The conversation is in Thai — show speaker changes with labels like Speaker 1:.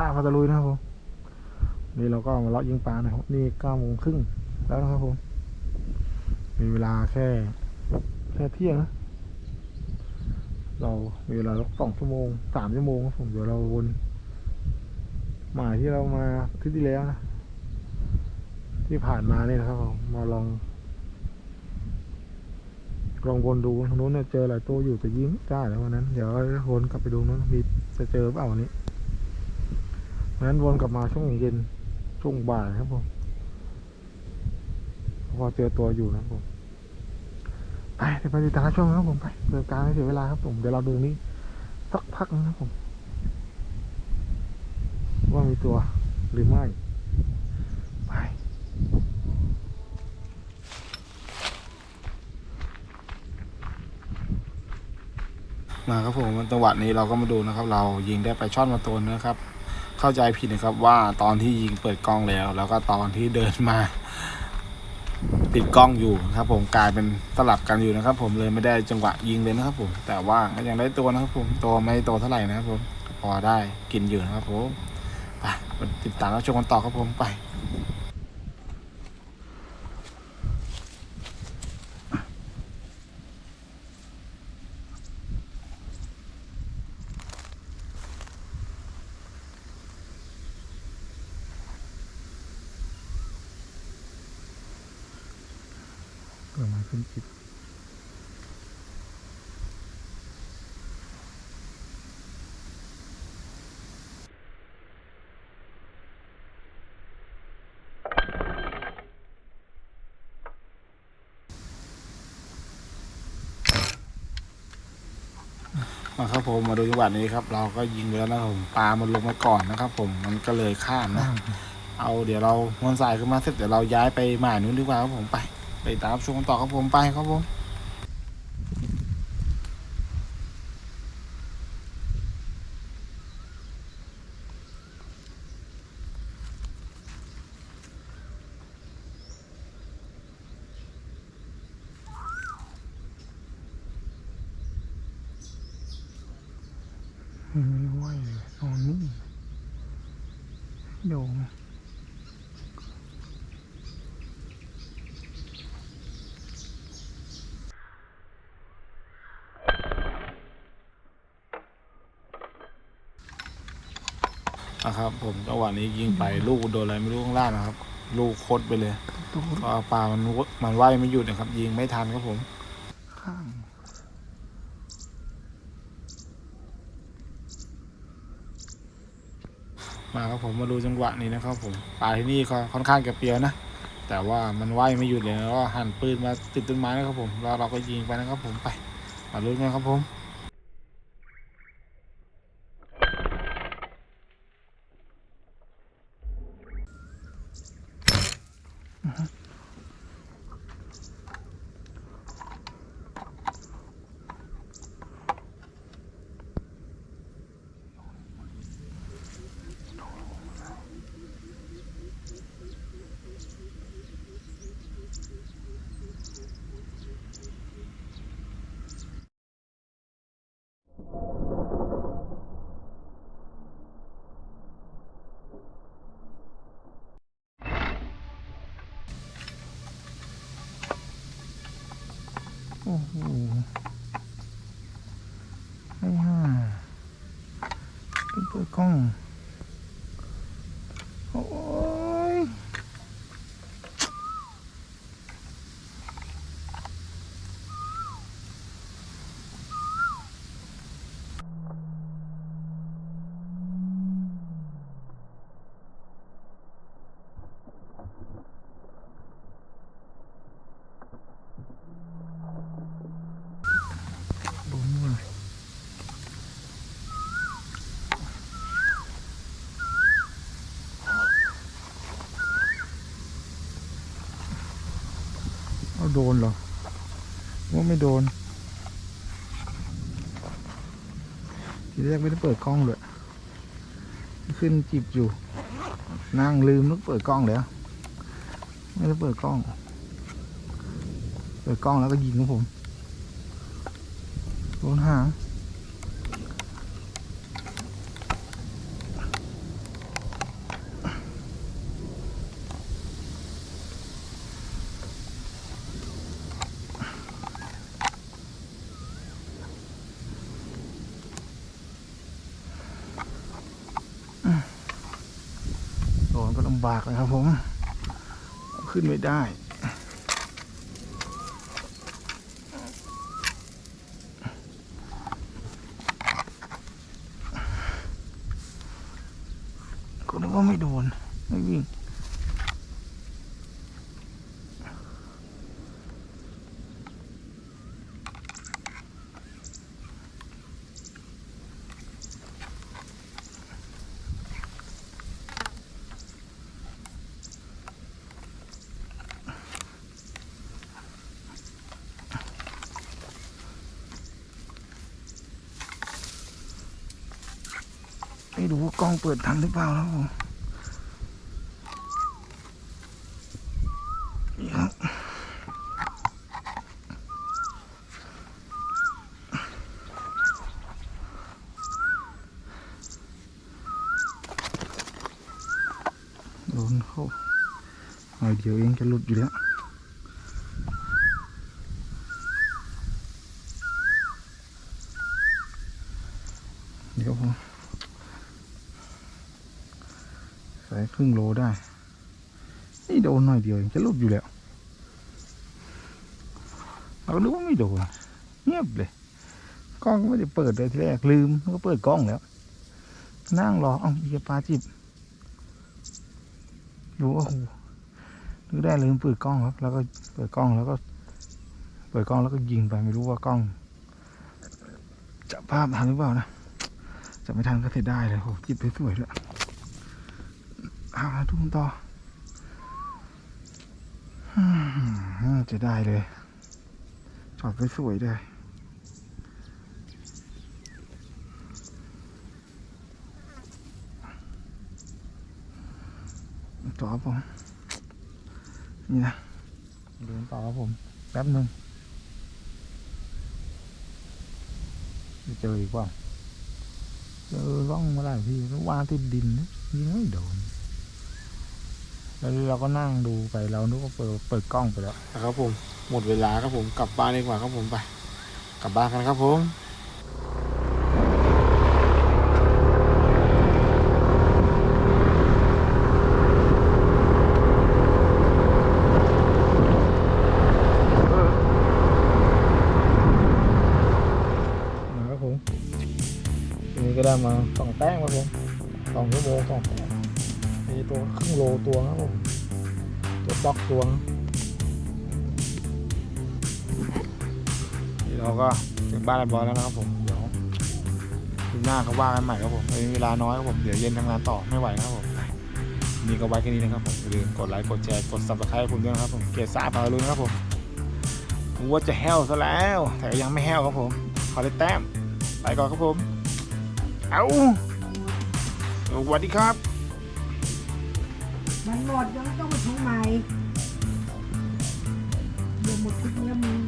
Speaker 1: ซ่าพาตะลุยนะครับผมนี่เราก็มาเลาะยิงปลานะครับนี่เก้าโมงครึ่งแล้วนะครับผมมีเวลาแค่แค่เที่ยงนะเรามีเวลาสักสองชั่วโมงสามชั่วโมงครับผมเดี๋ยวเราวนหมายที่เรามาที่ที่แล้วนะที่ผ่านมานี่นะครับผมมาลองลองวนดูทางนู้นเนี่ยเจอหลายตัวอยู่แต่ยิงได้แล้ววันนั้น เดี๋ยววนกลับไปดูนู้นมีจะเจอเปล่าวันนี้ นั้นวนกลับมาช่วงเย็นช่วงบ่ายครับผม พอเจอตัวอยู่นะครับผม ไปเดี๋ยวไปติดตามช่วงนะครับผมไปเดินการไม่เสียเวลาครับผม เดี๋ยวเราดูนี้ สักพักนะครับผม ว่ามีตัวหรือไม่ไปมาครับผมจังหวะนี้เราก็มาดูนะครับ เรายิงได้ไปช่อนมาตัวนึงนะครับ เข้าใจผิดนะครับว่าตอนที่ยิงเปิดกล้องแล้ว แล้วก็ตอนที่เดินมา ติดกล้องอยู่นะครับ ผมกลายเป็นสลับกันอยู่นะครับ ผมเลยไม่ได้จังหวะยิงเลยนะครับ ผม แต่ว่าก็ยังได้ตัวนะครับ ผมตัวไม่โตเท่าไหร่นะครับ ผมพอได้กินอยู่นะครับผมไปติดตามแล้วชมกันต่อครับผมไป เปิดมาขึ้นจิบมาครับผมมาดูจังหวะนี้ครับ เราก็ยิงไปแล้วนะครับผมปลามันลงมาก่อนนะครับผมมันก็เลยข้ามนะ เอาเดี๋ยวเราวนสายขึ้นมาเสร็จเดี๋ยวเราย้ายไปหมายนู้นดีกว่าครับผมไป ไปตามชมต่อครับผมไปครับผมไม่ไหวเลยนอนนิ่งโยง นะครับ ผมจังหวะนี้ยิงไปลูกโดนอะไรไม่รู้ข้างล่างนะครับ ลูกโคตรไปเลยเพราะปลามันวมันว่ายไม่หยุดนะครับ ยิงไม่ทันครับผมข้างมาครับผมมาดูจังหวะนี้นะครับ ผมปลาที่นี่ก็ค่อนข้างจะเปรียวนะแต่ว่ามันว่ายไม่หยุดเลยแล้วก็หันปืนมาติดต้นไม้นะครับผมแล้วเราก็ยิงไปนะครับผมไปมาลุ้นกันครับผมโอ้โหไอ้ห่าเปิดกล้อง โดนเหรอว่าไม่โดน ทีแรกไม่ได้เปิดกล้องเลย ขึ้นจิบอยู่ นั่งลืมนึกเปิดกล้องแล้วไม่ได้เปิดกล้อง เปิดกล้องแล้วก็ยิงครับผมโดนหางำบากนะครับผม ขึ้นไม่ได้ ก็นึกว่าไม่โดน ไม่วิ่ง ไม่รู้ว่ากล้องเปิดทันหรือเปล่าแล้วผมนี่ครับโดนเข้าหน่อยเดียวเองจะหลุดอยู่แล้วเดี๋ยวผม ใส่ครึ่งโลได้ นี่โดนหน่อยเดียวเองจะลุดอยู่แล้วเราก็นึกว่าไม่โดนเงียบเลยกล้องก็ไม่ได้เปิดเลยทีแรกลืมแล้วก็เปิดกล้องแล้ว นั่งรอเอาเหี้ยปลาจิบดูว่าโอ้โหนึกได้ลืมเปิดกล้องครับ แล้วก็เปิดกล้องแล้วก็ เปิดกล้องแล้วก็ยิงไปไม่รู้ว่ากล้องจะภาพทันหรือเปล่านะจะไม่ทันก็เสียได้เลยโหจิบสวยๆด้วย เอาดูกันต่อจะได้เลยจอดไปสวยเลยต่อผม นี่นะดูกันต่อครับผม แป๊บหนึ่งจะเจออีกว่าเจอร่องมาหลายทีแล้วางติดดินนะยิงไม่โดน แล้วเราก็นั่งดูไปเรานึกว่าเปิดเปิดกล้องไปแล้วครับผมหมดเวลาครับผมกลับบ้านดีกว่าครับผมไป กลับบ้านกันครับผมครับผมทีนี้ก็ได้มาสองแต้มครับผมสองชั่วโมงสองแต้มมี ตัวครึ่งโลตัวครับผมตัวบล็อกตัวนะนี่เราก็ถึงบ้านรียบอยแล้วนะครับผมเดี๋ยวคืนหน้าเขาว่ากันใหม่ครับผมมีเวลาน้อยครับผมเดี๋ยวเย็นทำงานต่อไม่ไหวครับผมนี่ก็ไว้แค่นี้นะครับผมอย่าลืมกดไลค์กดแชร์กดซับสไครต์ผมด้วยนะครับผมเกียรติสาพาลุนครับผมว่าจะแห้วซะแล้ว แต่ก็ยังไม่แห้วครับผม ขอได้แต้ม ไปก่อนครับผม เอาสวัสดีครับ
Speaker 2: มันหมดยังต้องไปทุงใหม่เดี๋ยวหมดทุกเนื้อมือ